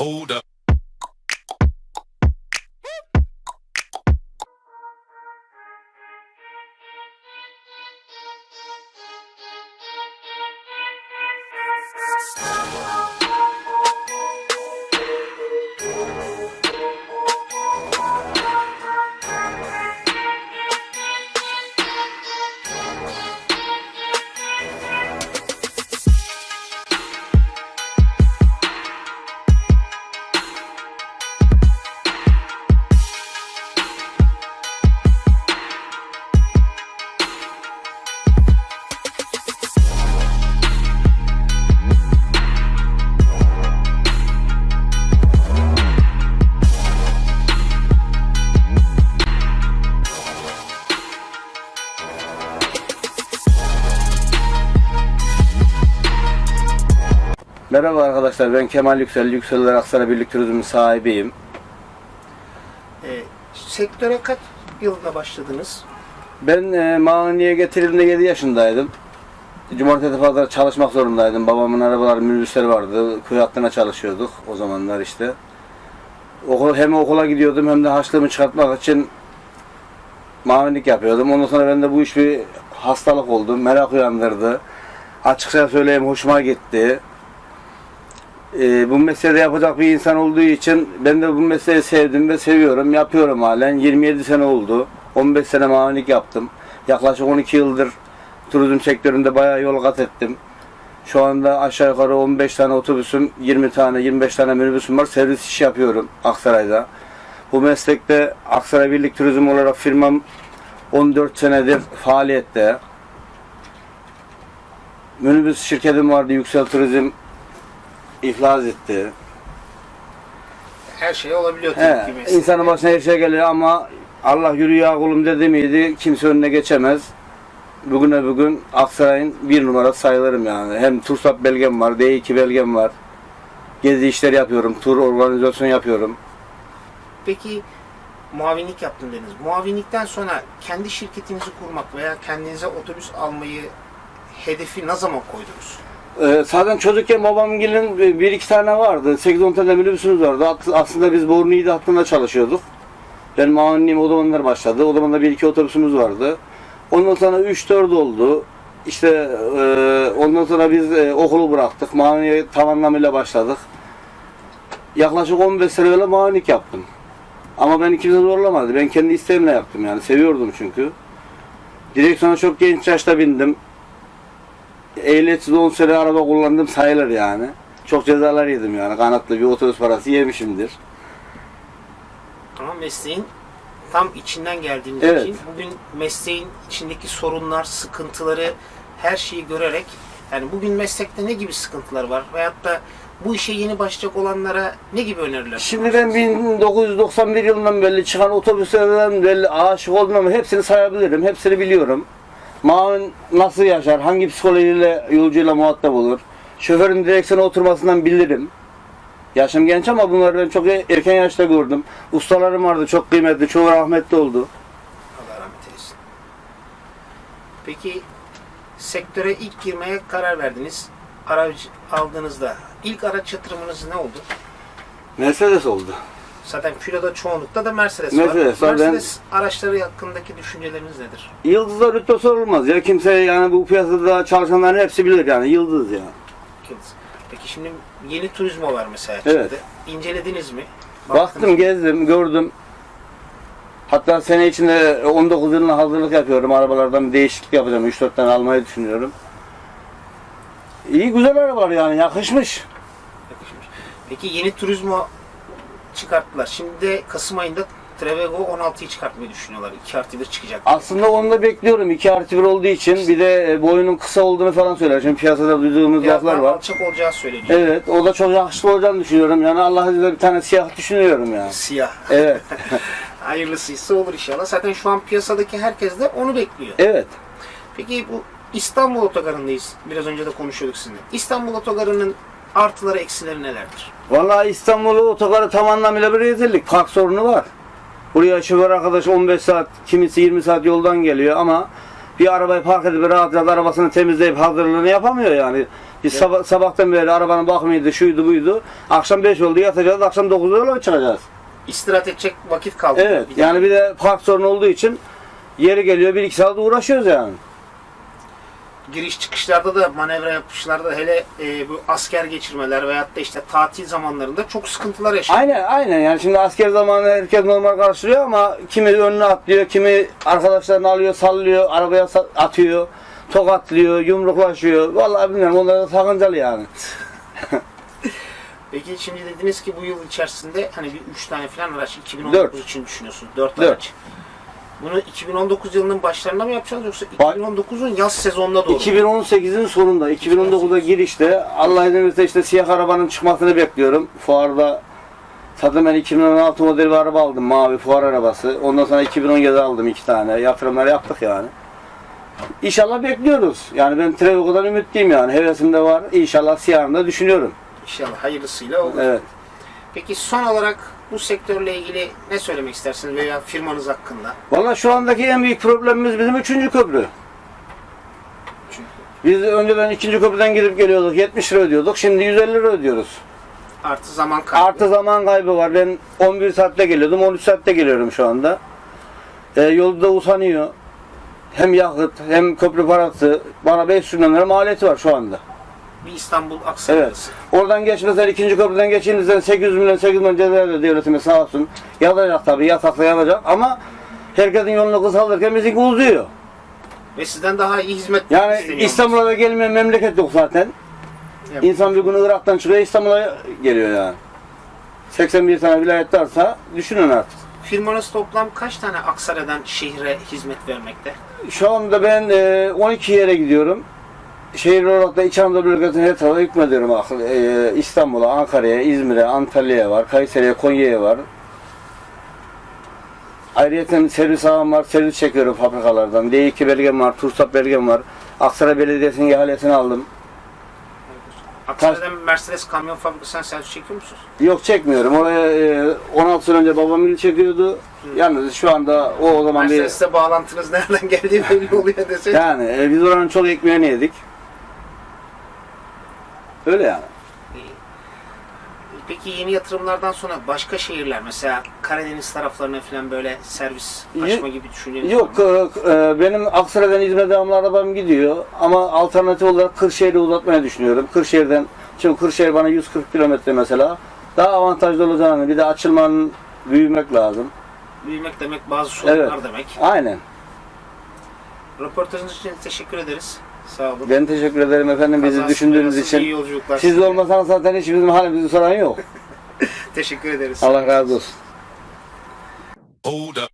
Hold up. Merhaba arkadaşlar ben Kemal Yüksel, Yükseller Aksaray Birlik Turizmi sahibiyim. E, sektöre kaç yılında başladınız? Ben e, Mağani'ye getirildiğimde 7 yaşındaydım. Cumartesi pazar çalışmak zorundaydım. Babamın arabaları, minibüsleri vardı. Köy hattına çalışıyorduk o zamanlar işte. Okul, hem okula gidiyordum hem de harçlığımı çıkartmak için mavilik yapıyordum. Ondan sonra ben de bu iş bir hastalık oldu. Merak uyandırdı. Açıkça söyleyeyim hoşuma gitti. Ee, bu mesleği yapacak bir insan olduğu için ben de bu mesleği sevdim ve seviyorum. Yapıyorum halen. 27 sene oldu. 15 sene mavilik yaptım. Yaklaşık 12 yıldır turizm sektöründe bayağı yol kat ettim. Şu anda aşağı yukarı 15 tane otobüsüm, 20 tane, 25 tane minibüsüm var. Servis işi yapıyorum Aksaray'da. Bu meslekte Aksaray Birlik Turizm olarak firmam 14 senedir faaliyette. Minibüs şirketim vardı, Yüksel Turizm iflas etti. Her şey olabiliyor tabii He, ki meslekte. insanın başına her şey gelir ama Allah yürü ya kulum dedi miydi kimse önüne geçemez. Bugüne bugün Aksaray'ın bir numara sayılırım yani. Hem TURSAP belgem var, D2 belgem var. Gezi işleri yapıyorum, tur organizasyon yapıyorum. Peki muavinlik yaptım dediniz. Muavinlikten sonra kendi şirketinizi kurmak veya kendinize otobüs almayı hedefi ne zaman koydunuz? Ee, zaten çocukken babamgilin bir iki tane vardı. 8-10 tane minibüsümüz vardı. Aslında biz Bornu İğde hattında çalışıyorduk. Ben mahallim o zamanlar başladı. O zaman da bir iki otobüsümüz vardı. Ondan sonra 3-4 oldu. İşte e, ondan sonra biz e, okulu bıraktık. Mahalleye tam anlamıyla başladık. Yaklaşık 15 sene öyle mahallik yaptım. Ama beni kimse zorlamadı. Ben kendi isteğimle yaptım yani. Seviyordum çünkü. Direksiyona çok genç yaşta bindim. Ehliyetsiz 10 sene araba kullandım sayılır yani. Çok cezalar yedim yani. Kanatlı bir otobüs parası yemişimdir. Ama mesleğin tam içinden geldiğiniz Evet. için bugün mesleğin içindeki sorunlar, sıkıntıları her şeyi görerek yani bugün meslekte ne gibi sıkıntılar var veyahut da bu işe yeni başlayacak olanlara ne gibi öneriler Şimdi ben 1991 yılından beri çıkan otobüslerden belli aşık oldum ama hepsini sayabilirim. Hepsini biliyorum. Mağun nasıl yaşar, hangi psikolojiyle yolcuyla muhatap olur. Şoförün direksiyona oturmasından bilirim. Yaşım genç ama bunları ben çok erken yaşta gördüm. Ustalarım vardı, çok kıymetli, çok rahmetli oldu. Allah rahmet eylesin. Peki sektöre ilk girmeye karar verdiniz. Araç aldığınızda ilk araç yatırımınız ne oldu? Mercedes oldu. Zaten filoda çoğunlukta da Mercedes, Mercedes var. var. Mercedes araçları hakkındaki düşünceleriniz nedir? Yıldızlar rütbe sorulmaz ya. Kimse yani bu piyasada çalışanların hepsi bilir yani. Yıldız ya. Yıldız. Peki şimdi yeni turizmo var mesela Evet. çıktı. İncelediniz mi? Baktım, gezdim, gördüm. Hatta sene içinde 19 yılına hazırlık yapıyorum. Arabalardan bir değişiklik yapacağım. 3-4 tane almayı düşünüyorum. İyi güzel arabalar yani yakışmış. Yakışmış. Peki yeni turizmo çıkarttılar. Şimdi de Kasım ayında Trevego 16'yı çıkartmayı düşünüyorlar. 2 artı 1 çıkacak. Aslında onu da bekliyorum. 2 artı 1 olduğu için. Bir de e, boyunun kısa olduğunu falan söyler. Şimdi piyasada duyduğumuz laflar Fiyatlar var. alçak olacağı söyleniyor. Evet o da çok yakışıklı olacağını düşünüyorum. Yani Allah izniyle bir tane siyah düşünüyorum yani. Siyah. Evet. Hayırlısıysa olur inşallah. Zaten şu an piyasadaki herkes de onu bekliyor. Evet. Peki bu İstanbul Otogarı'ndayız. Biraz önce de konuşuyorduk sizinle. İstanbul Otogarı'nın artıları eksileri nelerdir? Vallahi İstanbul'u otogarı tam anlamıyla bir rezillik. Park sorunu var. Buraya şoför arkadaş 15 saat, kimisi 20 saat yoldan geliyor ama bir arabayı park edip rahat rahat arabasını temizleyip hazırlığını yapamıyor yani. Biz sabah, sabahtan beri arabanın bakımıydı, şuydu buydu. Akşam 5 oldu yatacağız, akşam 9'da yola çıkacağız. İstirahat edecek vakit kaldı. Evet, Bir yani bir de park sorunu olduğu için yeri geliyor 1-2 saat uğraşıyoruz yani. Giriş çıkışlarda da manevra yapışlarda hele e, bu asker geçirmeler veyahut da işte tatil zamanlarında çok sıkıntılar yaşanıyor. Aynen aynen yani şimdi asker zamanı herkes normal karşılıyor ama kimi önüne atlıyor, kimi arkadaşlarını alıyor, sallıyor, arabaya atıyor, tokatlıyor, yumruklaşıyor. Vallahi bilmiyorum onlar da sakıncalı yani. Peki şimdi dediniz ki bu yıl içerisinde hani bir 3 tane falan araç 2019 Dört. için düşünüyorsunuz. 4 Dört. araç. Bunu 2019 yılının başlarında mı yapacağız yoksa Ba- 2019'un yaz sezonuna doğru mu? 2018'in sonunda, 2019'da girişte Allah izin işte siyah arabanın çıkmasını bekliyorum. Fuarda zaten ben 2016 model bir araba aldım, mavi fuar arabası. Ondan sonra 2017 aldım iki tane. Yatırımlar yaptık yani. İnşallah bekliyoruz. Yani ben Trevo'dan ümitliyim yani. Hevesim de var. İnşallah siyahını da düşünüyorum. İnşallah hayırlısıyla olur. Evet. Peki son olarak bu sektörle ilgili ne söylemek istersiniz veya firmanız hakkında? Valla şu andaki en büyük problemimiz bizim üçüncü köprü. Çünkü Biz önceden ikinci köprüden gidip geliyorduk. 70 lira ödüyorduk. Şimdi 150 lira ödüyoruz. artı zaman kaybı. Artı zaman kaybı var. Ben 11 saatte geliyordum, 13 saatte geliyorum şu anda. E, yolda usanıyor. Hem yakıt hem köprü parası. Bana 500 bin lira maliyeti var şu anda. Bir İstanbul Aksaray Evet. Oradan geçmesen ikinci köprüden geçtiğinizde 800 milyon 800 milyon ceza ödüyor devletimiz sağ olsun. Yazacak tabii yatakla yazacak ama herkesin yolunu kısaltırken bizimki uzuyor. Ve sizden daha iyi hizmet Yani. İstanbul'a da gelmeyen memleket yok zaten. Evet. İnsan bir gün Irak'tan çıkıyor İstanbul'a geliyor yani. 81 tane vilayet varsa düşünün artık. Firmanız toplam kaç tane Aksaray'dan şehre hizmet vermekte? Şu anda ben e, 12 yere gidiyorum. Şehir olarak da İç Anadolu bölgesine her tarafa hükmediyorum. E, İstanbul'a, Ankara'ya, İzmir'e, Antalya'ya var, Kayseri'ye, Konya'ya var. Ayrıca servis ağım var, servis çekiyorum fabrikalardan. D2 belgem var, TURSAP belgem var. Aksaray Belediyesi'nin ihalesini aldım. Aksaray'dan Mercedes kamyon fabrikasından servis çekiyor musunuz? Yok çekmiyorum. Oraya e, 16 sene önce babam il çekiyordu. Yalnız şu anda o o zaman bir... Mercedes'te bağlantınız nereden geldiği belli oluyor desek. Yani e, biz oranın çok ekmeğini yedik. Öyle yani. Peki yeni yatırımlardan sonra başka şehirler mesela Karadeniz taraflarına falan böyle servis açma gibi düşünceniz Yok, var mı? e, e, benim Aksaray'dan İzmir'e devamlı arabam gidiyor. Ama alternatif olarak Kırşehir'i uzatmaya düşünüyorum. Kırşehir'den, çünkü Kırşehir bana 140 kilometre mesela. Daha avantajlı olacağını, bir de açılmanın büyümek lazım. Büyümek demek bazı sorunlar Evet. demek. Aynen. Röportajınız için teşekkür ederiz. Sağ olun. Ben teşekkür ederim efendim bizi Kazasız düşündüğünüz belasız iyi için. yolculuklar. Siz size. olmasanız zaten hiç bizim halimizi soran yok. Teşekkür ederiz. Allah razı olsun. Hold up.